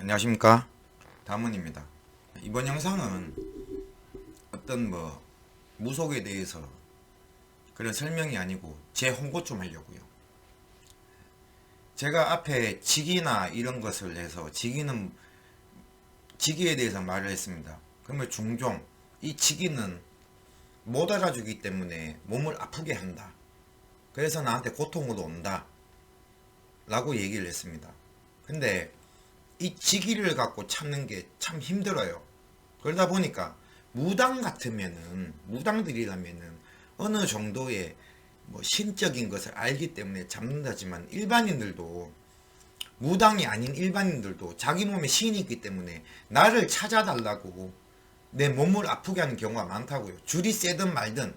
안녕하십니까? 다문입니다. 이번 영상은 어떤 뭐 무속에 대해서 그런 설명이 아니고 제 홍보 좀 하려고요. 제가 앞에 직이나 이런 것을 해서 직위는 직위에 대해서 말을 했습니다. 그러면 종종 이 직위는 못 알아주기 때문에 몸을 아프게 한다. 그래서 나한테 고통으로 온다. 라고 얘기를 했습니다. 근데 이 직위를 갖고 찾는 게 참 힘들어요. 그러다 보니까 무당 같으면은 무당들이라면은 어느 정도의 뭐 신적인 것을 알기 때문에 잡는다지만 일반인들도 무당이 아닌 일반인들도 자기 몸에 신이 있기 때문에 나를 찾아달라고 내 몸을 아프게 하는 경우가 많다고요. 줄이 세든 말든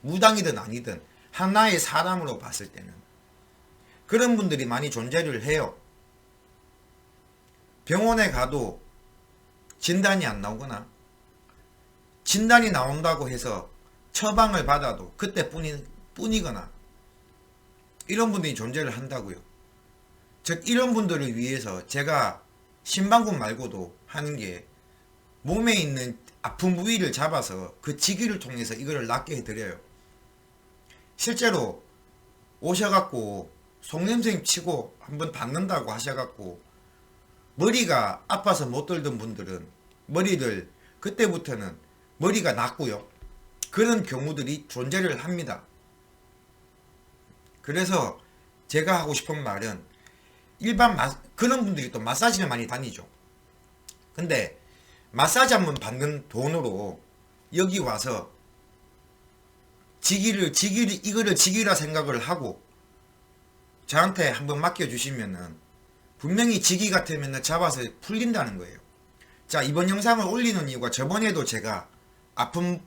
무당이든 아니든 하나의 사람으로 봤을 때는 그런 분들이 많이 존재를 해요. 병원에 가도 진단이 안 나오거나 진단이 나온다고 해서 처방을 받아도 그때뿐이 뿐이거나 이런 분들이 존재를 한다고요. 즉 이런 분들을 위해서 제가 신방군 말고도 하는 게 몸에 있는 아픈 부위를 잡아서 그 지기를 통해서 이거를 낫게 해드려요. 실제로 오셔갖고 속냄새 치고 한번 받는다고 하셔갖고 머리가 아파서 못 들던 분들은 머리를 그때부터는 머리가 낫고요. 그런 경우들이 존재를 합니다. 그래서 제가 하고 싶은 말은 일반 마, 그런 분들이 또 마사지를 많이 다니죠. 근데 마사지 한 번 받는 돈으로 여기 와서 지기를 지기를 이거를 지기라 생각을 하고 저한테 한번 맡겨 주시면은 분명히 지기 같으면 잡아서 풀린다는 거예요. 자, 이번 영상을 올리는 이유가 저번에도 제가 아픈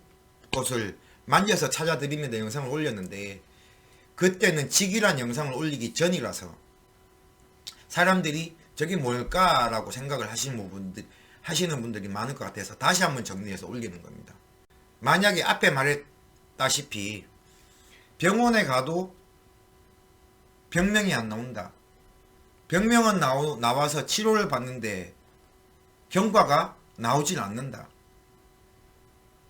곳을 만져서 찾아드립니다 영상을 올렸는데 그때는 지기란 영상을 올리기 전이라서 사람들이 저게 뭘까라고 생각을 하시는 분들 하시는 분들이 많을 것 같아서 다시 한번 정리해서 올리는 겁니다. 만약에 앞에 말했다시피 병원에 가도 병명이 안 나온다. 병명은 나오, 나와서 치료를 받는데 경과가 나오질 않는다.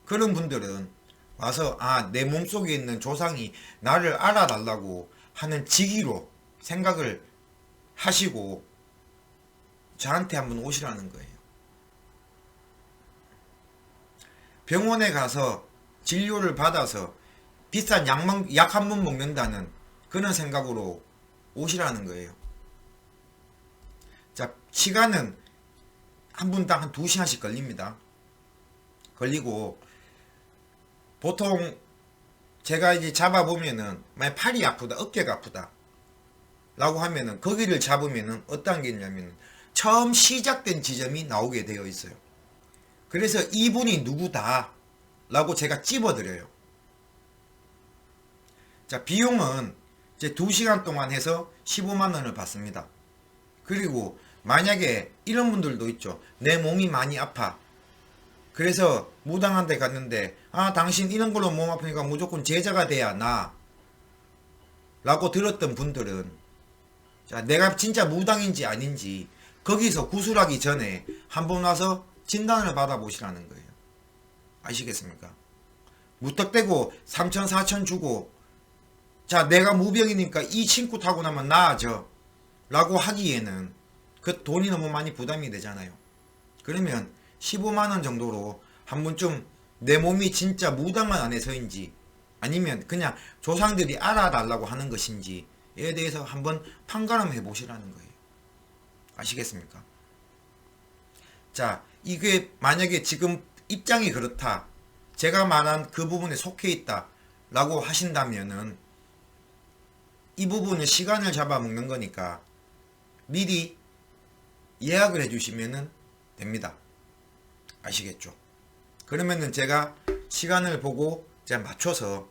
그런 분들은 와서 아 내 몸속에 있는 조상이 나를 알아달라고 하는 직위로 생각을 하시고 저한테 한번 오시라는 거예요. 병원에 가서 진료를 받아서 비싼 약만 약 한 번 먹는다는 그런 생각으로 오시라는 거예요. 자, 시간은 한 분당 한 2시간씩 걸립니다. 걸리고 보통 제가 이제 잡아보면은 만약 팔이 아프다, 어깨가 아프다 라고 하면은 거기를 잡으면은 어떤 게 있냐면 처음 시작된 지점이 나오게 되어 있어요. 그래서 이분이 누구다 라고 제가 찝어드려요. 자, 비용은 이제 2시간 동안 해서 15만 원을 받습니다. 그리고 만약에 이런 분들도 있죠. 내 몸이 많이 아파. 그래서 무당한테 갔는데 아 당신 이런 걸로 몸 아프니까 무조건 제자가 돼야 나 라고 들었던 분들은 자 내가 진짜 무당인지 아닌지 거기서 구술하기 전에 한 번 와서 진단을 받아보시라는 거예요. 아시겠습니까? 무턱대고 3천 4천 주고 자 내가 무병이니까 이 친구 타고 나면 나아져 라고 하기에는 그 돈이 너무 많이 부담이 되잖아요. 그러면 15만원 정도로 한 번쯤 내 몸이 진짜 무당한 안에서인지 아니면 그냥 조상들이 알아달라고 하는 것인지에 대해서 한번 판가름 해 보시라는 거예요. 아시겠습니까? 자, 이게 만약에 지금 입장이 그렇다. 제가 말한 그 부분에 속해 있다. 라고 하신다면은 이 부분은 시간을 잡아먹는 거니까 미리 예약을 해주시면 됩니다. 아시겠죠? 그러면은 제가 시간을 보고 제가 맞춰서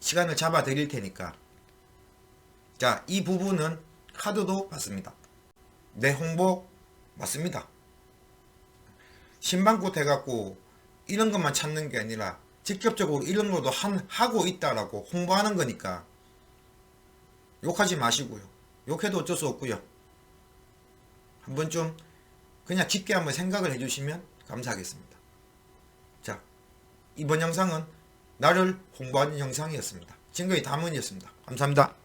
시간을 잡아 드릴 테니까 자, 이 부분은 카드도 받습니다. 내 홍보 맞습니다. 신방꽃 해갖고 이런 것만 찾는 게 아니라 직접적으로 이런 것도 한, 하고 있다라고 홍보하는 거니까 욕하지 마시고요. 욕해도 어쩔 수 없고요. 한번 좀 그냥 깊게 한번 생각을 해주시면 감사하겠습니다. 자, 이번 영상은 나를 홍보하는 영상이었습니다. 지금까지 담은이었습니다. 감사합니다.